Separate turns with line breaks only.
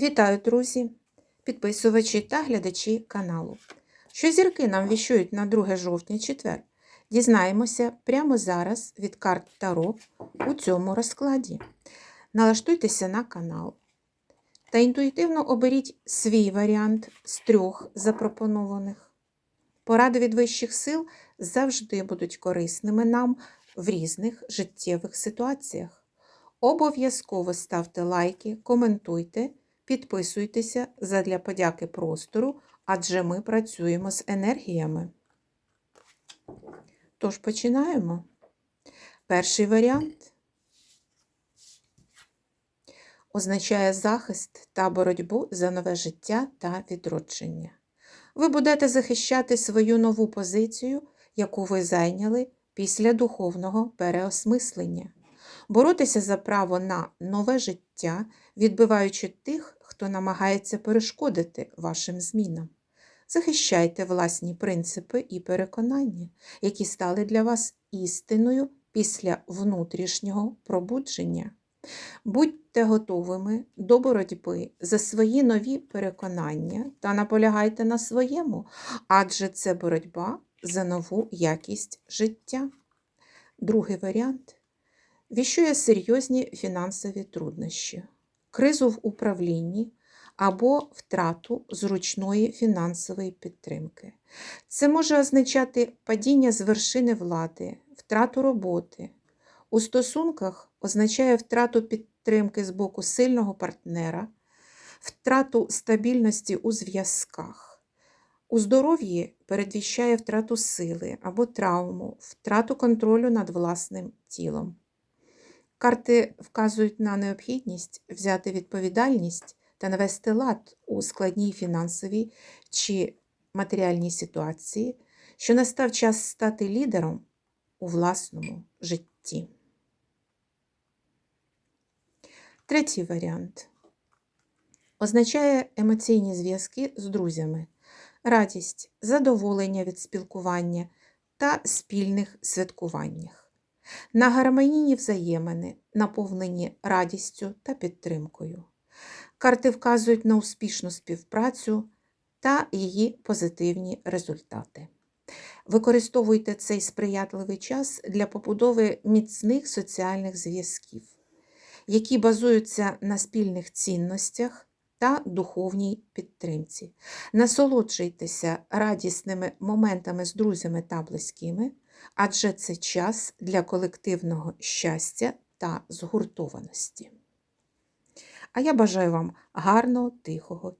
Вітаю, друзі, підписувачі та глядачі каналу. Що зірки нам віщують на 2 жовтня четвер? Дізнаємося прямо зараз від карт Таро у цьому розкладі. Налаштуйтеся на канал та інтуїтивно оберіть свій варіант з трьох запропонованих. Поради від вищих сил завжди будуть корисними нам в різних життєвих ситуаціях. Обов'язково ставте лайки, коментуйте, підписуйтеся задля подяки простору, адже ми працюємо з енергіями. Тож починаємо. Перший варіант означає захист та боротьбу за нове життя та відродження. Ви будете захищати свою нову позицію, яку ви зайняли після духовного переосмислення боротися за право на нове життя, відбиваючи тих, хто намагається перешкодити вашим змінам. Захищайте власні принципи і переконання, які стали для вас істиною після внутрішнього пробудження. Будьте готовими до боротьби за свої нові переконання та наполягайте на своєму, адже це боротьба за нову якість життя. Другий варіант віщує серйозні фінансові труднощі, кризу в управлінні або втрату зручної фінансової підтримки. Це може означати падіння з вершини влади, втрату роботи. У стосунках означає втрату підтримки з боку сильного партнера, втрату стабільності у зв'язках. У здоров'ї передвіщає втрату сили або травму, втрату контролю над власним тілом. Карти вказують на необхідність взяти відповідальність та навести лад у складній фінансовій чи матеріальній ситуації, що настав час стати лідером у власному житті. Третій варіант означає емоційні зв'язки з друзями, радість, задоволення від спілкування та спільних святкуваннях на гармонійні взаємини, наповнені радістю та підтримкою. Карти вказують на успішну співпрацю та її позитивні результати. Використовуйте цей сприятливий час для побудови міцних соціальних зв'язків, які базуються на спільних цінностях та духовній підтримці. Насолоджуйтеся радісними моментами з друзями та близькими адже це час для колективного щастя та згуртованості. А я бажаю вам гарного тихого!